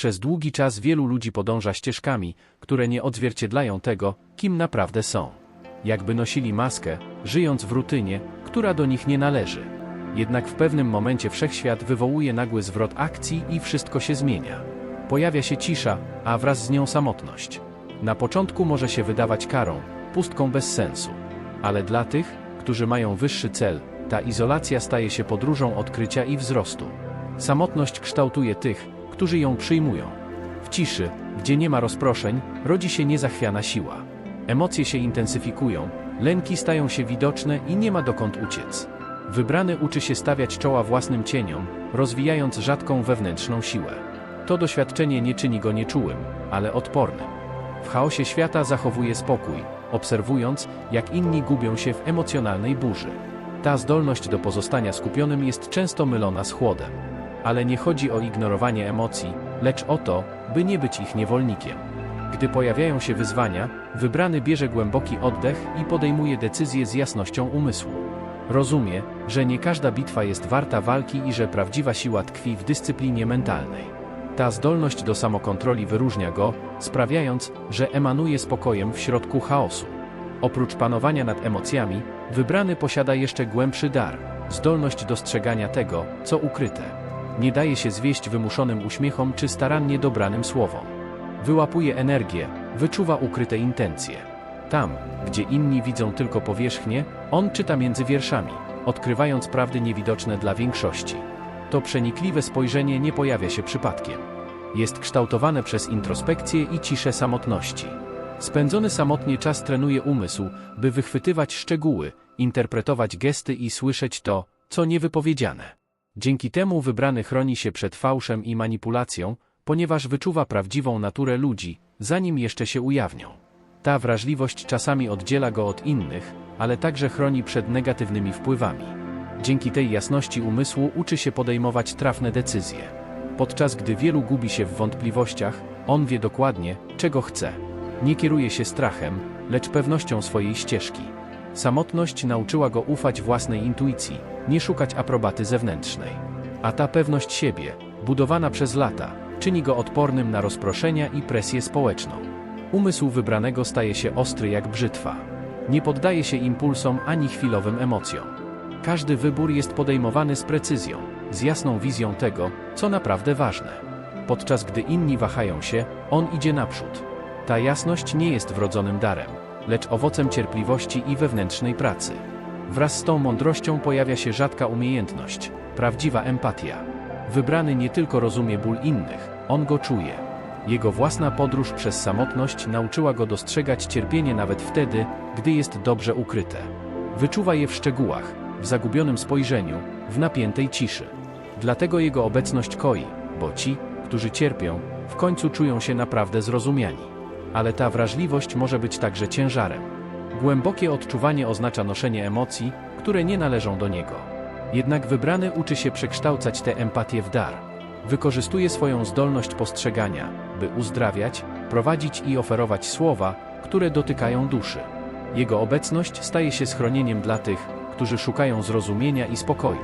Przez długi czas wielu ludzi podąża ścieżkami, które nie odzwierciedlają tego, kim naprawdę są. Jakby nosili maskę, żyjąc w rutynie, która do nich nie należy. Jednak w pewnym momencie wszechświat wywołuje nagły zwrot akcji i wszystko się zmienia. Pojawia się cisza, a wraz z nią samotność. Na początku może się wydawać karą, pustką bez sensu. Ale dla tych, którzy mają wyższy cel, ta izolacja staje się podróżą odkrycia i wzrostu. Samotność kształtuje tych, którzy ją przyjmują. W ciszy, gdzie nie ma rozproszeń, rodzi się niezachwiana siła. Emocje się intensyfikują, lęki stają się widoczne i nie ma dokąd uciec. Wybrany uczy się stawiać czoła własnym cieniom, rozwijając rzadką wewnętrzną siłę. To doświadczenie nie czyni go nieczułym, ale odpornym. W chaosie świata zachowuje spokój, obserwując, jak inni gubią się w emocjonalnej burzy. Ta zdolność do pozostania skupionym jest często mylona z chłodem. Ale nie chodzi o ignorowanie emocji, lecz o to, by nie być ich niewolnikiem. Gdy pojawiają się wyzwania, wybrany bierze głęboki oddech i podejmuje decyzje z jasnością umysłu. Rozumie, że nie każda bitwa jest warta walki i że prawdziwa siła tkwi w dyscyplinie mentalnej. Ta zdolność do samokontroli wyróżnia go, sprawiając, że emanuje spokojem w środku chaosu. Oprócz panowania nad emocjami, wybrany posiada jeszcze głębszy dar zdolność dostrzegania tego, co ukryte. Nie daje się zwieść wymuszonym uśmiechom czy starannie dobranym słowom. Wyłapuje energię, wyczuwa ukryte intencje. Tam, gdzie inni widzą tylko powierzchnię, on czyta między wierszami, odkrywając prawdy niewidoczne dla większości. To przenikliwe spojrzenie nie pojawia się przypadkiem. Jest kształtowane przez introspekcję i ciszę samotności. Spędzony samotnie czas trenuje umysł, by wychwytywać szczegóły, interpretować gesty i słyszeć to, co niewypowiedziane. Dzięki temu wybrany chroni się przed fałszem i manipulacją, ponieważ wyczuwa prawdziwą naturę ludzi, zanim jeszcze się ujawnią. Ta wrażliwość czasami oddziela go od innych, ale także chroni przed negatywnymi wpływami. Dzięki tej jasności umysłu uczy się podejmować trafne decyzje. Podczas gdy wielu gubi się w wątpliwościach, on wie dokładnie, czego chce. Nie kieruje się strachem, lecz pewnością swojej ścieżki. Samotność nauczyła go ufać własnej intuicji, nie szukać aprobaty zewnętrznej. A ta pewność siebie, budowana przez lata, czyni go odpornym na rozproszenia i presję społeczną. Umysł wybranego staje się ostry jak brzytwa. Nie poddaje się impulsom ani chwilowym emocjom. Każdy wybór jest podejmowany z precyzją, z jasną wizją tego, co naprawdę ważne. Podczas gdy inni wahają się, on idzie naprzód. Ta jasność nie jest wrodzonym darem, lecz owocem cierpliwości i wewnętrznej pracy. Wraz z tą mądrością pojawia się rzadka umiejętność, prawdziwa empatia. Wybrany nie tylko rozumie ból innych, on go czuje. Jego własna podróż przez samotność nauczyła go dostrzegać cierpienie nawet wtedy, gdy jest dobrze ukryte. Wyczuwa je w szczegółach, w zagubionym spojrzeniu, w napiętej ciszy. Dlatego jego obecność koi, bo ci, którzy cierpią, w końcu czują się naprawdę zrozumiani. Ale ta wrażliwość może być także ciężarem. Głębokie odczuwanie oznacza noszenie emocji, które nie należą do niego. Jednak wybrany uczy się przekształcać tę empatię w dar. Wykorzystuje swoją zdolność postrzegania, by uzdrawiać, prowadzić i oferować słowa, które dotykają duszy. Jego obecność staje się schronieniem dla tych, którzy szukają zrozumienia i spokoju.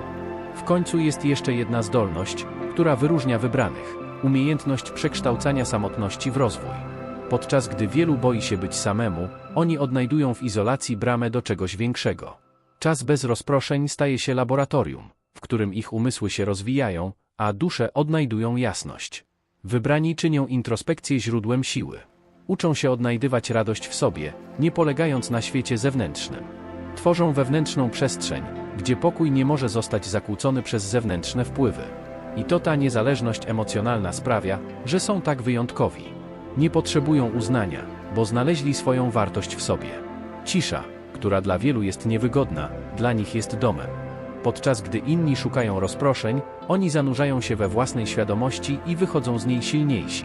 W końcu jest jeszcze jedna zdolność, która wyróżnia wybranych umiejętność przekształcania samotności w rozwój. Podczas gdy wielu boi się być samemu, oni odnajdują w izolacji bramę do czegoś większego. Czas bez rozproszeń staje się laboratorium, w którym ich umysły się rozwijają, a dusze odnajdują jasność. Wybrani czynią introspekcję źródłem siły. Uczą się odnajdywać radość w sobie, nie polegając na świecie zewnętrznym. Tworzą wewnętrzną przestrzeń, gdzie pokój nie może zostać zakłócony przez zewnętrzne wpływy. I to ta niezależność emocjonalna sprawia, że są tak wyjątkowi. Nie potrzebują uznania, bo znaleźli swoją wartość w sobie. Cisza, która dla wielu jest niewygodna, dla nich jest domem. Podczas gdy inni szukają rozproszeń, oni zanurzają się we własnej świadomości i wychodzą z niej silniejsi.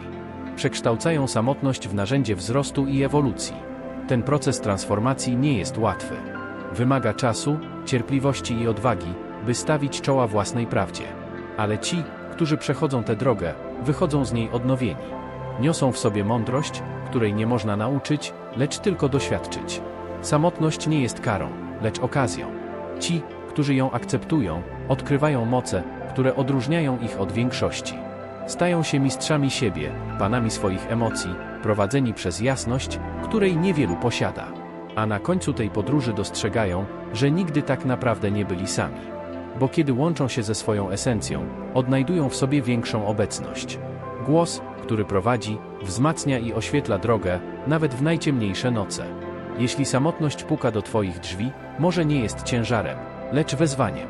Przekształcają samotność w narzędzie wzrostu i ewolucji. Ten proces transformacji nie jest łatwy. Wymaga czasu, cierpliwości i odwagi, by stawić czoła własnej prawdzie. Ale ci, którzy przechodzą tę drogę, wychodzą z niej odnowieni. Niosą w sobie mądrość, której nie można nauczyć, lecz tylko doświadczyć. Samotność nie jest karą, lecz okazją. Ci, którzy ją akceptują, odkrywają moce, które odróżniają ich od większości. stają się mistrzami siebie, panami swoich emocji, prowadzeni przez jasność, której niewielu posiada. A na końcu tej podróży dostrzegają, że nigdy tak naprawdę nie byli sami. Bo kiedy łączą się ze swoją esencją, odnajdują w sobie większą obecność. Głos, który prowadzi, wzmacnia i oświetla drogę, nawet w najciemniejsze noce. Jeśli samotność puka do Twoich drzwi, może nie jest ciężarem, lecz wezwaniem.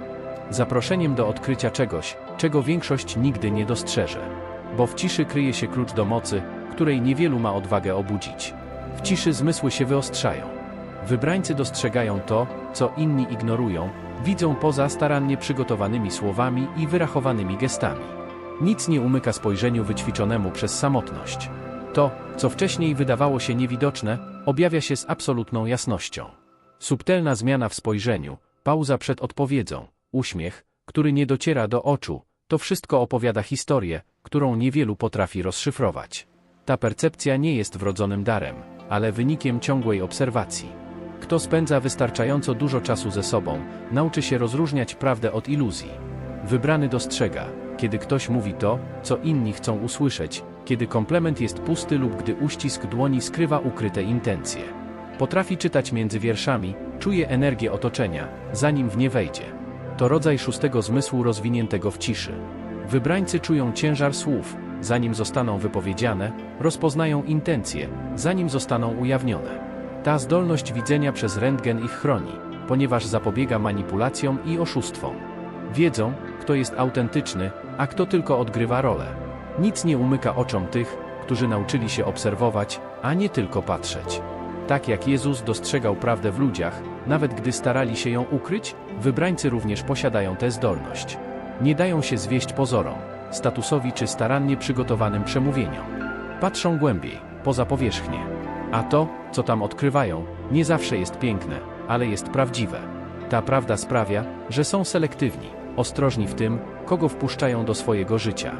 Zaproszeniem do odkrycia czegoś, czego większość nigdy nie dostrzeże. Bo w ciszy kryje się klucz do mocy, której niewielu ma odwagę obudzić. W ciszy zmysły się wyostrzają. Wybrańcy dostrzegają to, co inni ignorują, widzą poza starannie przygotowanymi słowami i wyrachowanymi gestami. Nic nie umyka spojrzeniu wyćwiczonemu przez samotność. To, co wcześniej wydawało się niewidoczne, objawia się z absolutną jasnością. Subtelna zmiana w spojrzeniu, pauza przed odpowiedzią, uśmiech, który nie dociera do oczu, to wszystko opowiada historię, którą niewielu potrafi rozszyfrować. Ta percepcja nie jest wrodzonym darem, ale wynikiem ciągłej obserwacji. Kto spędza wystarczająco dużo czasu ze sobą, nauczy się rozróżniać prawdę od iluzji. Wybrany dostrzega, kiedy ktoś mówi to, co inni chcą usłyszeć, kiedy komplement jest pusty lub gdy uścisk dłoni skrywa ukryte intencje. Potrafi czytać między wierszami, czuje energię otoczenia, zanim w nie wejdzie. To rodzaj szóstego zmysłu rozwiniętego w ciszy. Wybrańcy czują ciężar słów, zanim zostaną wypowiedziane, rozpoznają intencje, zanim zostaną ujawnione. Ta zdolność widzenia przez rentgen ich chroni, ponieważ zapobiega manipulacjom i oszustwom. Wiedzą, kto jest autentyczny, a kto tylko odgrywa rolę. Nic nie umyka oczom tych, którzy nauczyli się obserwować, a nie tylko patrzeć. Tak jak Jezus dostrzegał prawdę w ludziach, nawet gdy starali się ją ukryć, wybrańcy również posiadają tę zdolność. Nie dają się zwieść pozorom, statusowi czy starannie przygotowanym przemówieniom. Patrzą głębiej, poza powierzchnię. A to, co tam odkrywają, nie zawsze jest piękne, ale jest prawdziwe. Ta prawda sprawia, że są selektywni, ostrożni w tym, kogo wpuszczają do swojego życia.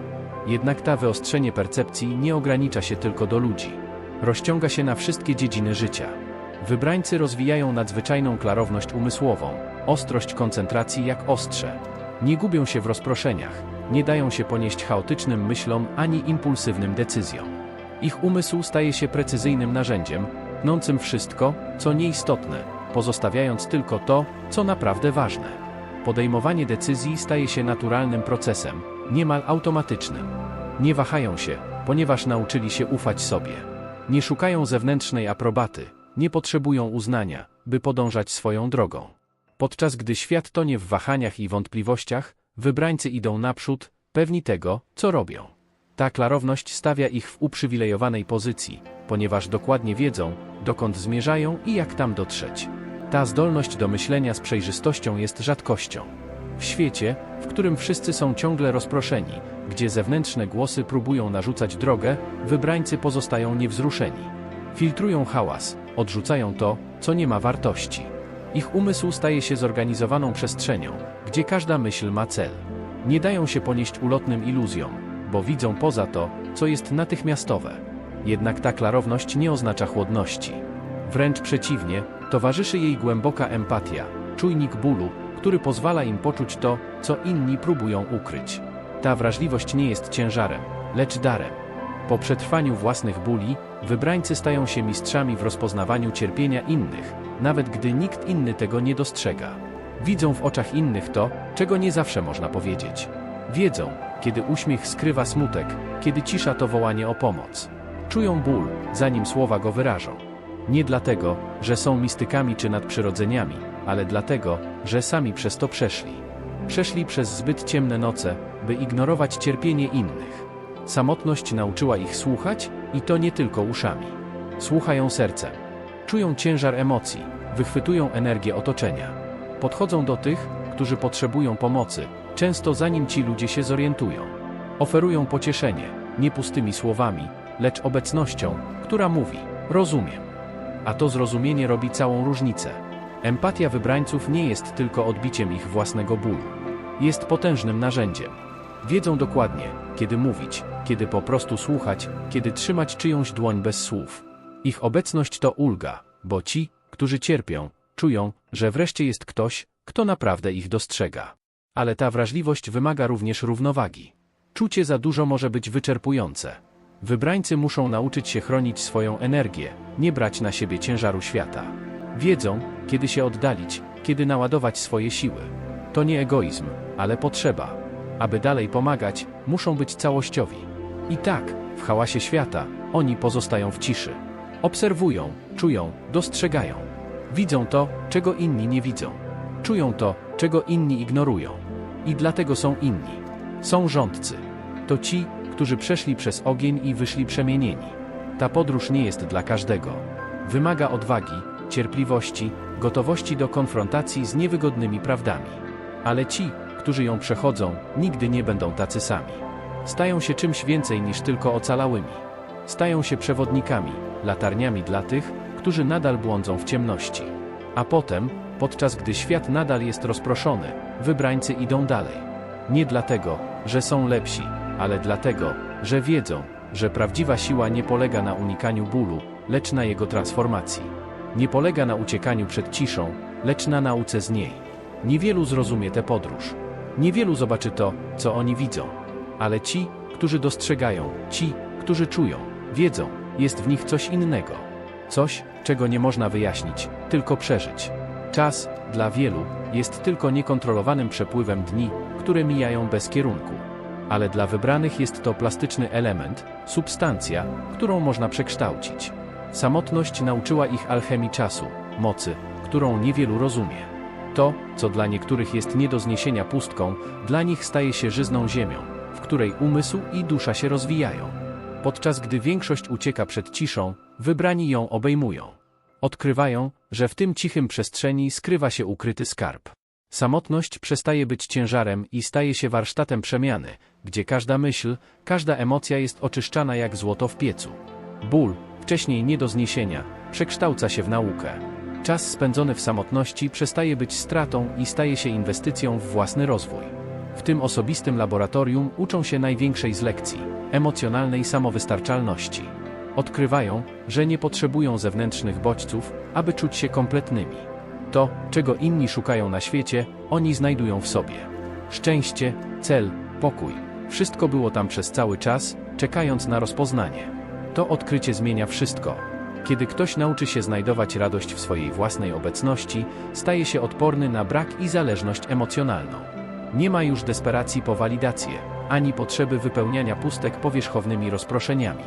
Jednak ta wyostrzenie percepcji nie ogranicza się tylko do ludzi. Rozciąga się na wszystkie dziedziny życia. Wybrańcy rozwijają nadzwyczajną klarowność umysłową, ostrość koncentracji jak ostrze. Nie gubią się w rozproszeniach, nie dają się ponieść chaotycznym myślom ani impulsywnym decyzjom. Ich umysł staje się precyzyjnym narzędziem, tnącym wszystko, co nieistotne, pozostawiając tylko to, co naprawdę ważne. Podejmowanie decyzji staje się naturalnym procesem, niemal automatycznym. Nie wahają się, ponieważ nauczyli się ufać sobie. Nie szukają zewnętrznej aprobaty, nie potrzebują uznania, by podążać swoją drogą. Podczas gdy świat tonie w wahaniach i wątpliwościach, wybrańcy idą naprzód, pewni tego, co robią. Ta klarowność stawia ich w uprzywilejowanej pozycji, ponieważ dokładnie wiedzą, dokąd zmierzają i jak tam dotrzeć. Ta zdolność do myślenia z przejrzystością jest rzadkością. W świecie, w którym wszyscy są ciągle rozproszeni, gdzie zewnętrzne głosy próbują narzucać drogę, wybrańcy pozostają niewzruszeni. Filtrują hałas, odrzucają to, co nie ma wartości. Ich umysł staje się zorganizowaną przestrzenią, gdzie każda myśl ma cel. Nie dają się ponieść ulotnym iluzjom, bo widzą poza to, co jest natychmiastowe. Jednak ta klarowność nie oznacza chłodności. Wręcz przeciwnie, towarzyszy jej głęboka empatia, czujnik bólu, który pozwala im poczuć to, co inni próbują ukryć. Ta wrażliwość nie jest ciężarem, lecz darem. Po przetrwaniu własnych bóli, wybrańcy stają się mistrzami w rozpoznawaniu cierpienia innych, nawet gdy nikt inny tego nie dostrzega. Widzą w oczach innych to, czego nie zawsze można powiedzieć. Wiedzą, kiedy uśmiech skrywa smutek, kiedy cisza to wołanie o pomoc. Czują ból, zanim słowa go wyrażą. Nie dlatego, że są mistykami czy nadprzyrodzeniami, ale dlatego, że sami przez to przeszli. Przeszli przez zbyt ciemne noce, by ignorować cierpienie innych. Samotność nauczyła ich słuchać, i to nie tylko uszami. Słuchają sercem. Czują ciężar emocji, wychwytują energię otoczenia. Podchodzą do tych, którzy potrzebują pomocy, często zanim ci ludzie się zorientują. Oferują pocieszenie, nie pustymi słowami, lecz obecnością, która mówi: Rozumiem. A to zrozumienie robi całą różnicę. Empatia wybrańców nie jest tylko odbiciem ich własnego bólu. Jest potężnym narzędziem. Wiedzą dokładnie, kiedy mówić, kiedy po prostu słuchać, kiedy trzymać czyjąś dłoń bez słów. Ich obecność to ulga, bo ci, którzy cierpią, czują, że wreszcie jest ktoś, kto naprawdę ich dostrzega. Ale ta wrażliwość wymaga również równowagi. Czucie za dużo może być wyczerpujące. Wybrańcy muszą nauczyć się chronić swoją energię, nie brać na siebie ciężaru świata. Wiedzą, kiedy się oddalić, kiedy naładować swoje siły. To nie egoizm, ale potrzeba. Aby dalej pomagać, muszą być całościowi. I tak, w hałasie świata, oni pozostają w ciszy. Obserwują, czują, dostrzegają. Widzą to, czego inni nie widzą. Czują to, czego inni ignorują. I dlatego są inni. Są rządcy. To ci, którzy przeszli przez ogień i wyszli przemienieni. Ta podróż nie jest dla każdego. Wymaga odwagi, cierpliwości, gotowości do konfrontacji z niewygodnymi prawdami. Ale ci, którzy ją przechodzą, nigdy nie będą tacy sami. Stają się czymś więcej niż tylko ocalałymi. Stają się przewodnikami, latarniami dla tych, którzy nadal błądzą w ciemności. A potem, podczas gdy świat nadal jest rozproszony, wybrańcy idą dalej. Nie dlatego, że są lepsi, ale dlatego, że wiedzą, że prawdziwa siła nie polega na unikaniu bólu, lecz na jego transformacji. Nie polega na uciekaniu przed ciszą, lecz na nauce z niej. Niewielu zrozumie tę podróż. Niewielu zobaczy to, co oni widzą. Ale ci, którzy dostrzegają, ci, którzy czują, wiedzą, jest w nich coś innego. Coś, czego nie można wyjaśnić, tylko przeżyć. Czas, dla wielu, jest tylko niekontrolowanym przepływem dni, które mijają bez kierunku. Ale dla wybranych jest to plastyczny element, substancja, którą można przekształcić. Samotność nauczyła ich alchemii czasu, mocy, którą niewielu rozumie. To, co dla niektórych jest nie do zniesienia pustką, dla nich staje się żyzną ziemią, w której umysł i dusza się rozwijają. Podczas gdy większość ucieka przed ciszą, wybrani ją obejmują. Odkrywają, że w tym cichym przestrzeni skrywa się ukryty skarb. Samotność przestaje być ciężarem i staje się warsztatem przemiany, gdzie każda myśl, każda emocja jest oczyszczana jak złoto w piecu. Ból, wcześniej nie do zniesienia, przekształca się w naukę. Czas spędzony w samotności przestaje być stratą i staje się inwestycją w własny rozwój. W tym osobistym laboratorium uczą się największej z lekcji emocjonalnej samowystarczalności. Odkrywają, że nie potrzebują zewnętrznych bodźców, aby czuć się kompletnymi. To, czego inni szukają na świecie, oni znajdują w sobie. Szczęście, cel, pokój wszystko było tam przez cały czas, czekając na rozpoznanie. To odkrycie zmienia wszystko. Kiedy ktoś nauczy się znajdować radość w swojej własnej obecności, staje się odporny na brak i zależność emocjonalną. Nie ma już desperacji po walidację, ani potrzeby wypełniania pustek powierzchownymi rozproszeniami.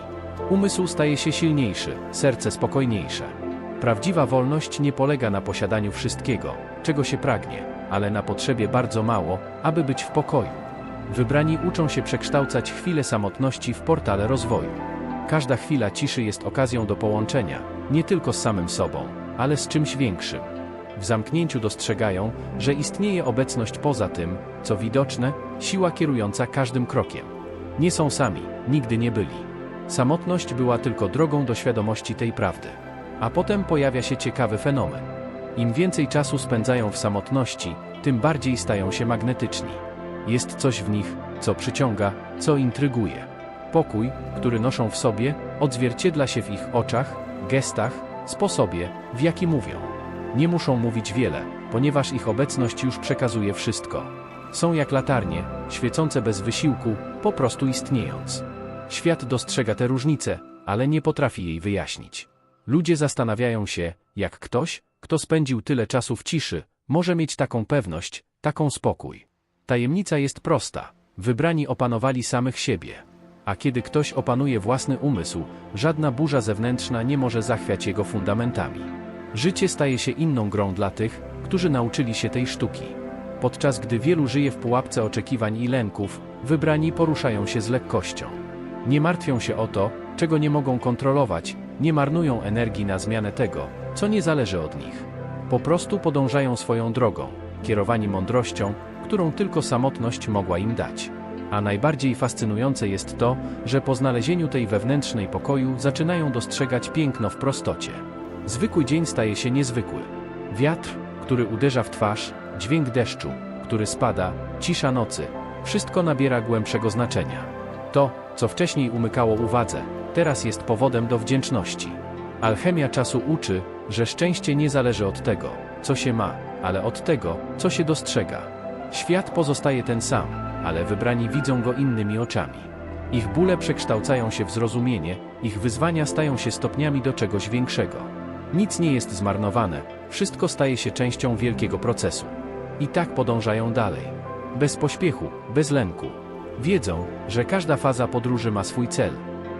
Umysł staje się silniejszy, serce spokojniejsze. Prawdziwa wolność nie polega na posiadaniu wszystkiego, czego się pragnie, ale na potrzebie bardzo mało, aby być w pokoju. Wybrani uczą się przekształcać chwilę samotności w portale rozwoju. Każda chwila ciszy jest okazją do połączenia, nie tylko z samym sobą, ale z czymś większym. W zamknięciu dostrzegają, że istnieje obecność poza tym, co widoczne, siła kierująca każdym krokiem. Nie są sami, nigdy nie byli. Samotność była tylko drogą do świadomości tej prawdy. A potem pojawia się ciekawy fenomen. Im więcej czasu spędzają w samotności, tym bardziej stają się magnetyczni. Jest coś w nich, co przyciąga, co intryguje. Pokój, który noszą w sobie, odzwierciedla się w ich oczach, gestach, sposobie, w jaki mówią. Nie muszą mówić wiele, ponieważ ich obecność już przekazuje wszystko. Są jak latarnie, świecące bez wysiłku, po prostu istniejąc. Świat dostrzega tę różnicę, ale nie potrafi jej wyjaśnić. Ludzie zastanawiają się, jak ktoś, kto spędził tyle czasu w ciszy, może mieć taką pewność, taką spokój. Tajemnica jest prosta. Wybrani opanowali samych siebie. A kiedy ktoś opanuje własny umysł, żadna burza zewnętrzna nie może zachwiać jego fundamentami. Życie staje się inną grą dla tych, którzy nauczyli się tej sztuki. Podczas gdy wielu żyje w pułapce oczekiwań i lęków, wybrani poruszają się z lekkością. Nie martwią się o to, czego nie mogą kontrolować, nie marnują energii na zmianę tego, co nie zależy od nich. Po prostu podążają swoją drogą, kierowani mądrością, którą tylko samotność mogła im dać. A najbardziej fascynujące jest to, że po znalezieniu tej wewnętrznej pokoju zaczynają dostrzegać piękno w prostocie. Zwykły dzień staje się niezwykły. Wiatr, który uderza w twarz, dźwięk deszczu, który spada, cisza nocy, wszystko nabiera głębszego znaczenia. To, co wcześniej umykało uwadze, teraz jest powodem do wdzięczności. Alchemia czasu uczy, że szczęście nie zależy od tego, co się ma, ale od tego, co się dostrzega. Świat pozostaje ten sam, ale wybrani widzą go innymi oczami. Ich bóle przekształcają się w zrozumienie, ich wyzwania stają się stopniami do czegoś większego. Nic nie jest zmarnowane, wszystko staje się częścią wielkiego procesu. I tak podążają dalej. Bez pośpiechu, bez lęku. Wiedzą, że każda faza podróży ma swój cel.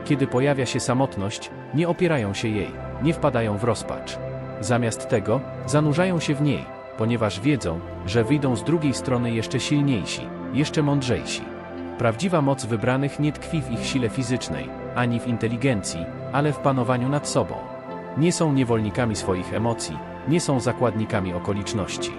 Kiedy pojawia się samotność, nie opierają się jej, nie wpadają w rozpacz. Zamiast tego, zanurzają się w niej, ponieważ wiedzą, że wyjdą z drugiej strony jeszcze silniejsi, jeszcze mądrzejsi. Prawdziwa moc wybranych nie tkwi w ich sile fizycznej, ani w inteligencji, ale w panowaniu nad sobą. Nie są niewolnikami swoich emocji, nie są zakładnikami okoliczności.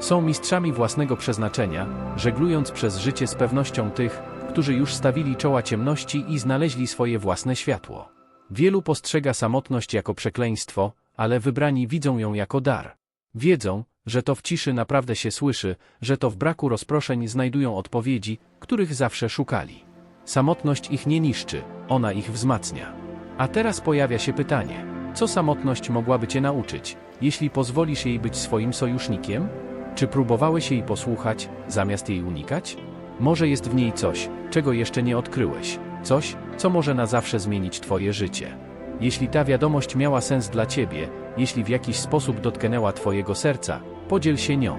Są mistrzami własnego przeznaczenia, żeglując przez życie z pewnością tych, którzy już stawili czoła ciemności i znaleźli swoje własne światło. Wielu postrzega samotność jako przekleństwo, ale wybrani widzą ją jako dar. Wiedzą, że to w ciszy naprawdę się słyszy, że to w braku rozproszeń znajdują odpowiedzi, których zawsze szukali. Samotność ich nie niszczy, ona ich wzmacnia. A teraz pojawia się pytanie: co samotność mogłaby cię nauczyć, jeśli pozwolisz jej być swoim sojusznikiem? Czy próbowałeś jej posłuchać, zamiast jej unikać? Może jest w niej coś, czego jeszcze nie odkryłeś, coś, co może na zawsze zmienić Twoje życie. Jeśli ta wiadomość miała sens dla Ciebie, jeśli w jakiś sposób dotknęła Twojego serca, podziel się nią.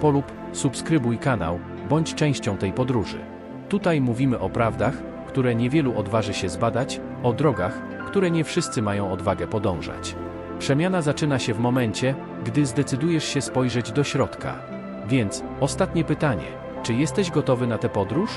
Polub, subskrybuj kanał, bądź częścią tej podróży. Tutaj mówimy o prawdach, które niewielu odważy się zbadać, o drogach, które nie wszyscy mają odwagę podążać. Przemiana zaczyna się w momencie, gdy zdecydujesz się spojrzeć do środka. Więc, ostatnie pytanie: czy jesteś gotowy na tę podróż?